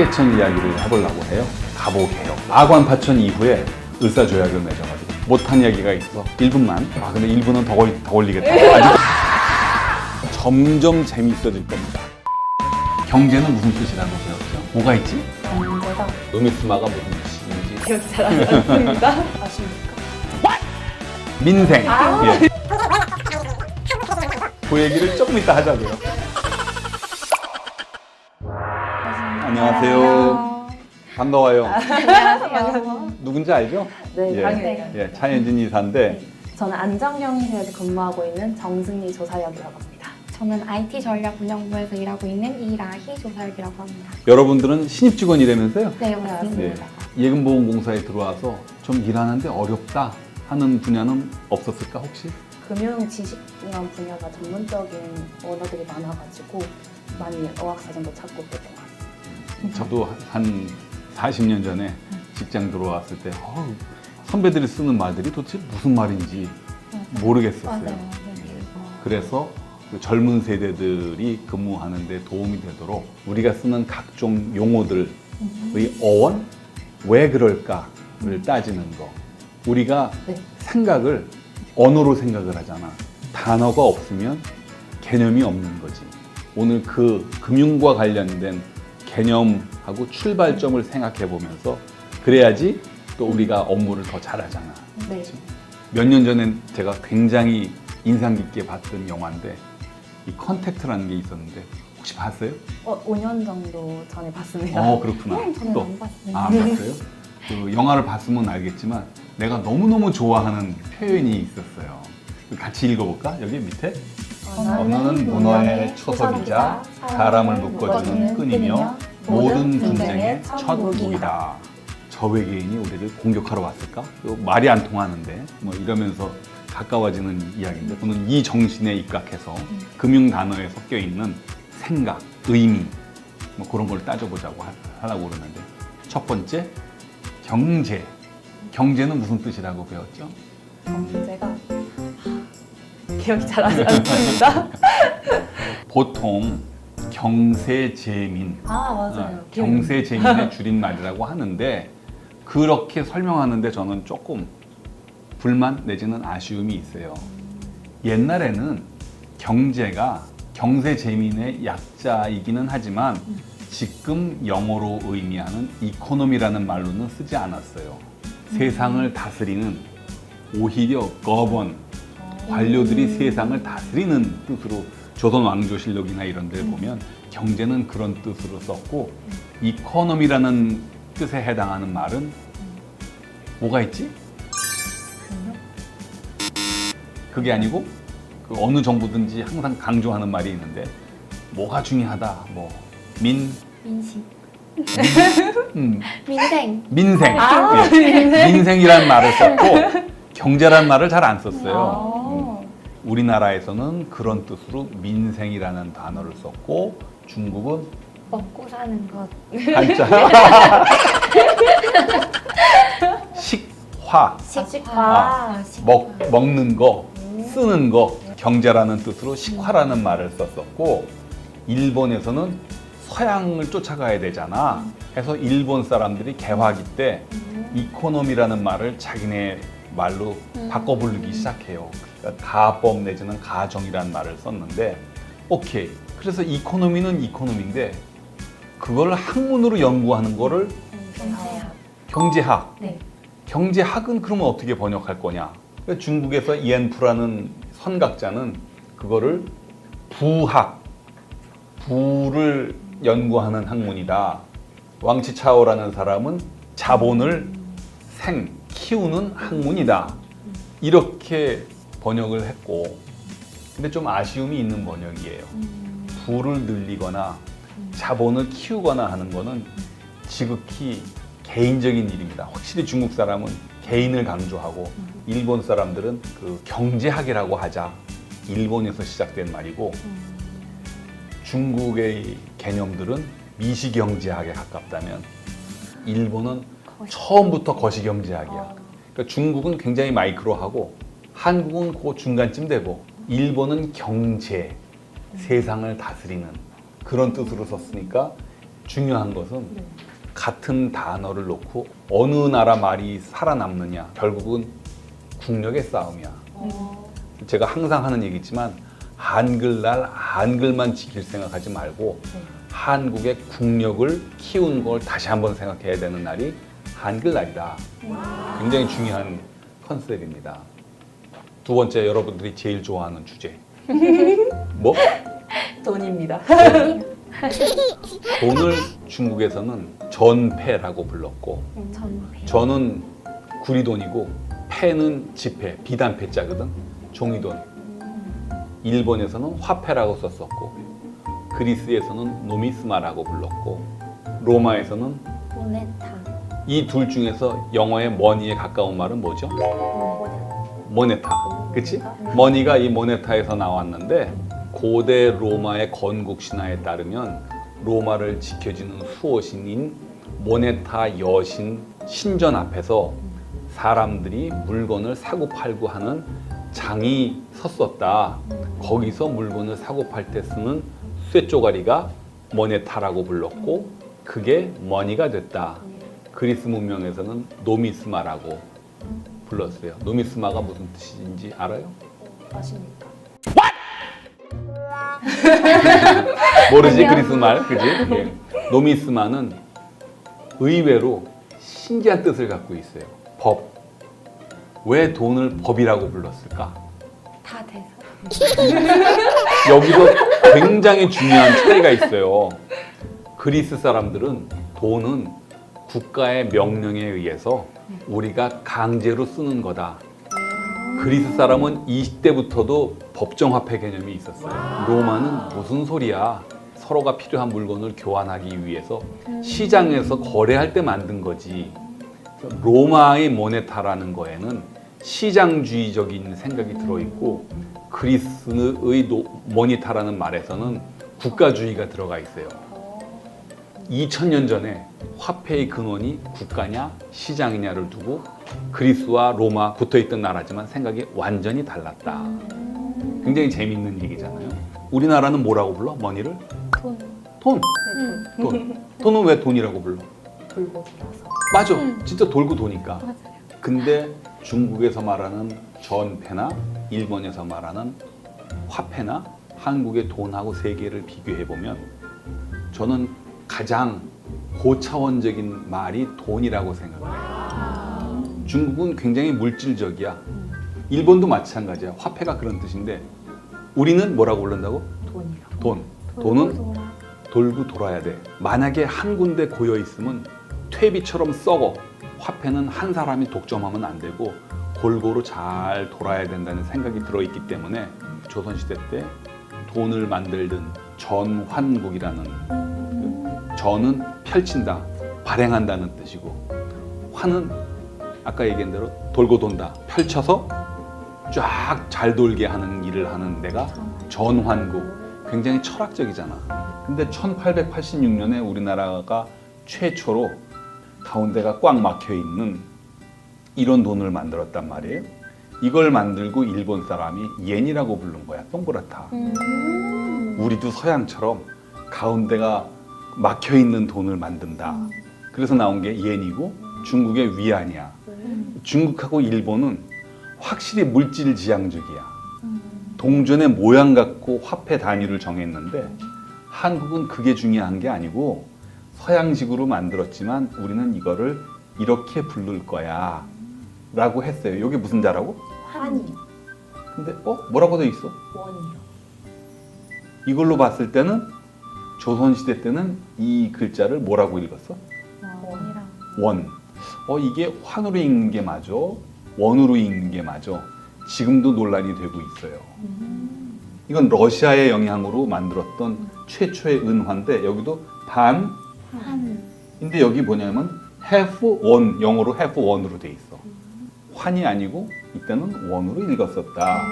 청계천 이야기를 해보려고 해요. 가보게요. 아관파천 이후에 을사조약을 맺어가지고 못한 이야기가 있어서 1분만. 아 근데 1분은 더, 걸리, 더 걸리겠다. 아직 점점 재밌어질 겁니다. 경제는 무슨 뜻이라고 배웠죠? 뭐가 있지? 경제가 노미스마가 무슨 뜻인지. 기억이 잘안 납니다. 아십니까? 민생. 아. 예. 그 얘기를 조금 이따 하자고요. 안녕하세요. 반가워요. 안녕하세요. 누군지 알죠? 네, 예. 당연히. 예, 차현진 이사인데 저는 안정경제에서 근무하고 있는 정승리 조사역이라고 합니다. 저는 IT 전략 운영부에서 일하고 있는 이라희 조사역이라고 합니다. 여러분들은 신입 직원이라면서요? 네, 맞습니다. 맞습니다. 예금보험공사에 들어와서 좀 일하는데 어렵다 하는 분야는 없었을까 혹시? 금융 지식이란 분야가 전문적인 언어들이 많아가지고 많이 어학사전도 찾고 그랬던 것 같아요. 저도 한 40년 전에 직장 들어왔을 때 어우, 선배들이 쓰는 말들이 도대체 무슨 말인지 모르겠었어요. 네. 그래서 그 젊은 세대들이 근무하는데 도움이 되도록 우리가 쓰는 각종 용어들의 어원 왜 그럴까를 따지는 거. 우리가 네. 생각을 언어로 생각을 하잖아. 단어가 없으면 개념이 없는 거지. 오늘 그 금융과 관련된 개념하고 출발점을 생각해 보면서 그래야지 또 우리가 업무를 더 잘하잖아. 네. 몇 년 전엔 제가 굉장히 인상 깊게 봤던 영화인데 이 컨택트라는 게 있었는데 혹시 봤어요? 어, 5년 정도 전에 봤습니다. 어 그렇구나. 저는 또안 봤어요. 아, 안 봤어요? 그 영화를 봤으면 알겠지만 내가 너무너무 좋아하는 표현이 있었어요. 같이 읽어볼까? 여기 밑에 언어는 문화의 초석이자 사람을 묶어주는 끈이며 모든 분쟁의 첫 무기다. 저 외계인이 우리를 공격하러 왔을까? 이거 말이 안 통하는데 뭐 이러면서 가까워지는 이야기인데 저는 이 정신에 입각해서 금융 단어에 섞여 있는 생각, 의미 뭐 그런 걸 따져보자고 하- 하려고 그러는데 첫 번째 경제. 경제는 무슨 뜻이라고 배웠죠? 경제가 기억이 잘안 않습니다. 보통 경세재민 아 어, 맞아요. 경세재민의 줄임말이라고 하는데 그렇게 설명하는데 저는 조금 불만 내지는 아쉬움이 있어요. 옛날에는 경제가 경세재민의 약자이기는 하지만 지금 영어로 의미하는 이코노미라는 말로는 쓰지 않았어요. 세상을 다스리는 오히려 거번 관료들이 세상을 다스리는 뜻으로 조선 왕조 실록이나 이런 데 보면 경제는 그런 뜻으로 썼고 이코노미라는 뜻에 해당하는 말은 뭐가 있지? 그게 아니고 그 어느 정부든지 항상 강조하는 말이 있는데 뭐가 중요하다 뭐 민, 민식. 음, 민생. 민생 아, 예. 민생이라는 말을 썼고 경제란 말을 잘 안 썼어요. 음. 아, 우리나라에서는 그런 뜻으로 민생이라는 단어를 썼고 중국은 먹고 사는 것. 한자 식화 식화. 아, 식화. 먹 먹는 거 쓰는 거 경제라는 뜻으로 식화라는 말을 썼었고 일본에서는 서양을 쫓아가야 되잖아. 해서 일본 사람들이 개화기 때 이코노미라는 말을 자기네 말로 바꿔 부르기 시작해요. 그러니까 가법 내지는 가정이라는 말을 썼는데 오케이. 그래서 이코노미는 이코노미인데 그걸 학문으로 연구하는 거를 경제학. 경제학. 네. 경제학은 그러면 어떻게 번역할 거냐? 그러니까 중국에서 이엔프라는 선각자는 그거를 부학, 부를 연구하는 학문이다. 왕치차오라는 사람은 자본을 생, 키우는 학문이다. 이렇게 번역을 했고, 근데 좀 아쉬움이 있는 번역이에요. 부를 늘리거나 자본을 키우거나 하는 거는 지극히 개인적인 일입니다. 확실히 중국 사람은 개인을 강조하고 일본 사람들은 그 경제학이라고 하자 일본에서 시작된 말이고 중국의 개념들은 미시경제학에 가깝다면 일본은 처음부터 거시경제학이야. 그러니까 중국은 굉장히 마이크로하고 한국은 그 중간쯤 되고 일본은 경제, 세상을 다스리는 그런 뜻으로 썼으니까 중요한 것은 네. 같은 단어를 놓고 어느 나라 말이 살아남느냐 결국은 국력의 싸움이야. 어, 제가 항상 하는 얘기지만 한글날 한글만 지킬 생각하지 말고 네. 한국의 국력을 키운 걸 다시 한번 생각해야 되는 날이 한글날이다. 굉장히 중요한 컨셉입니다. 두 번째 여러분들이 제일 좋아하는 주제. 뭐? 돈입니다. 돈을 중국에서는 전패라고 불렀고 전패. 전은 구리돈이고 패는 지폐, 비단패자거든. 종이돈. 일본에서는 화폐라고 썼었고 그리스에서는 노미스마라고 불렀고 로마에서는 모네타. 이 둘 중에서 영어의 머니에 가까운 말은 뭐죠? 모네타. 그치? 머니가 이 모네타에서 나왔는데 고대 로마의 건국 신화에 따르면 로마를 지켜주는 수호신인 모네타 여신 신전 앞에서 사람들이 물건을 사고 팔고 하는 장이 섰었다. 거기서 물건을 사고 팔 때 쓰는 쇠조가리가 모네타라고 불렀고 그게 머니가 됐다. 그리스 문명에서는 노미스마라고 불렀어요. 노미스마가 무슨 뜻인지 알아요? 아십니까? 모르지 그리스 말, 그지? 예. 노미스마는 의외로 신기한 뜻을 갖고 있어요. 법. 왜 돈을 법이라고 불렀을까? 다 돼서. 여기서 굉장히 중요한 차이가 있어요. 그리스 사람들은 돈은 국가의 명령에 의해서 우리가 강제로 쓰는 거다. 그리스 사람은 20대부터도 법정화폐 개념이 있었어요. 로마는 무슨 소리야? 서로가 필요한 물건을 교환하기 위해서 시장에서 거래할 때 만든 거지. 로마의 모네타라는 거에는 시장주의적인 생각이 들어있고 그리스의 노- 모니타라는 말에서는 국가주의가 들어가 있어요. 2000년 전에 화폐의 근원이 국가냐 시장이냐를 두고 그리스와 로마 붙어 있던 나라지만 생각이 완전히 달랐다. 굉장히 재밌는 얘기잖아요. 우리나라는 뭐라고 불러? 머니를? 돈. 돈. 네, 돈. 돈. 돈은 왜 돈이라고 불러? 돌고 돌아서. 맞아. 음. 진짜 돌고 도니까. 맞아요. 근데 중국에서 말하는 전패나 일본에서 말하는 화폐나 한국의 돈하고 세계를 비교해 보면 저는 가장 고차원적인 말이 돈이라고 생각해요. 중국은 굉장히 물질적이야. 일본도 마찬가지야. 화폐가 그런 뜻인데 우리는 뭐라고 부른다고? 돈이요. 돈. 돈은 돌아. 돌고 돌아야 돼. 만약에 한 군데 고여 있으면 퇴비처럼 썩어. 화폐는 한 사람이 독점하면 안 되고 골고루 잘 돌아야 된다는 생각이 들어 있기 때문에 조선 시대 때 돈을 만들던 전환국이라는 그 전은 펼친다, 발행한다는 뜻이고 환은 아까 얘기한 대로 돌고 돈다, 펼쳐서 쫙 잘 돌게 하는 일을 하는 데가 전환국. 굉장히 철학적이잖아. 근데 1886년에 우리나라가 최초로 가운데가 꽉 막혀 있는 이런 돈을 만들었단 말이에요. 이걸 만들고 일본 사람이 옌이라고 부른 거야. 동그랗다. 우리도 서양처럼 가운데가 막혀 있는 돈을 만든다. 그래서 나온 게 옌이고 중국의 위안이야. 중국하고 일본은 확실히 물질 지향적이야. 동전의 모양 갖고 화폐 단위를 정했는데 한국은 그게 중요한 게 아니고 서양식으로 만들었지만 우리는 이거를 이렇게 부를 거야 라고 했어요. 이게 무슨 자라고? 환이. 근데 어? 뭐라고 돼 있어? 원이요. 이걸로 봤을 때는 조선시대 때는 이 글자를 뭐라고 읽었어? 원이랑. 원. 어, 이게 환으로 읽는 게 맞아? 원으로 읽는 게 맞아? 지금도 논란이 되고 있어요. 이건 러시아의 영향으로 만들었던 최초의 은화인데 여기도 반 한. 근데 여기 뭐냐면 have one 영어로 have one으로 돼 있어. 환이 아니고 이때는 원으로 읽었었다.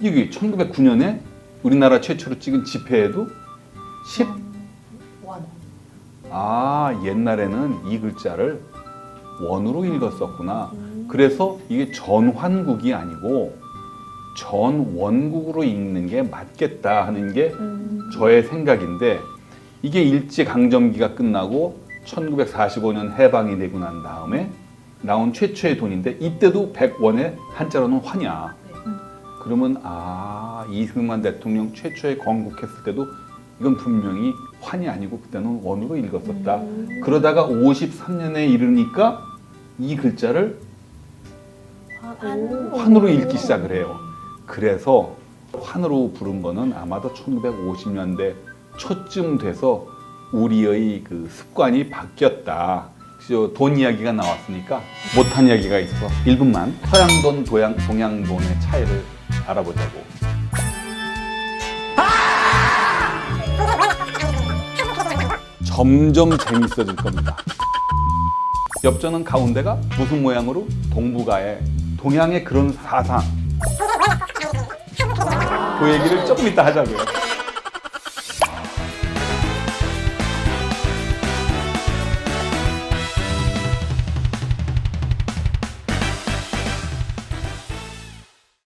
이게 1909년에 우리나라 최초로 찍은 지폐에도 10. 원. 아 옛날에는 이 글자를 원으로 읽었었구나. 그래서 이게 전환국이 아니고 전원국으로 읽는 게 맞겠다 하는 게 저의 생각인데 이게 일제 강점기가 끝나고 1945년 해방이 되고 난 다음에 나온 최초의 돈인데 이때도 100원의 한자로는 환이야. 그러면 아 이승만 대통령 최초에 건국했을 때도 이건 분명히 환이 아니고 그때는 원으로 읽었었다. 그러다가 53년에 이르니까 이 글자를 환으로 읽기 시작을 해요. 그래서 환으로 부른 거는 아마도 1950년대 초쯤 돼서 우리의 그 습관이 바뀌었다. 돈 이야기가 나왔으니까 못한 이야기가 있어서 1분만 서양돈, 동양돈의 차이를 알아보자고. 점점 재밌어질 겁니다. 엽전은 가운데가 무슨 모양으로? 동북아의 동양의 그런 사상. 그 얘기를 조금 이따 하자고요.